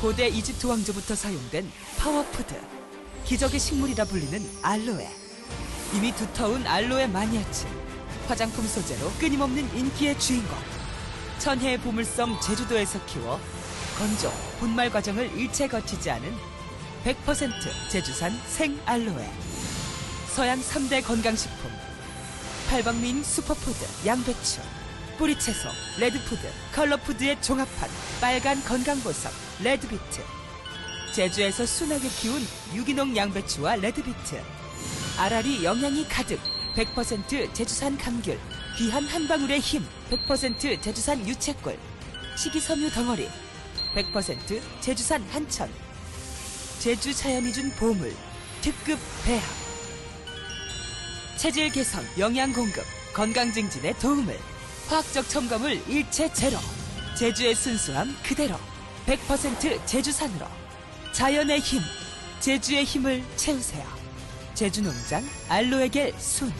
고대 이집트 왕조부터 사용된 파워푸드, 기적의 식물이라 불리는 알로에. 이미 두터운 알로에 마니아층, 화장품 소재로 끊임없는 인기의 주인공. 천혜의 보물섬 제주도에서 키워 건조, 분말 과정을 일체 거치지 않은 100% 제주산 생 알로에. 서양 3대 건강식품. 팔방미인 슈퍼푸드 양배추. 뿌리 채소, 레드푸드, 컬러푸드의 종합판 빨간 건강보석 레드비트. 제주에서 순하게 키운 유기농 양배추와 레드비트. 알알이 영양이 가득 100% 제주산 감귤 귀한 한 방울의 힘 100% 제주산 유채꿀 식이섬유 덩어리 100% 제주산 한천 제주 자연이 준 보물 특급 배합 체질 개선 영양 공급 건강 증진에 도움을 화학적 첨가물 일체 제로 제주의 순수함 그대로 100% 제주산으로 자연의 힘 제주의 힘을 채우세요. 제주농장 알로에겔 순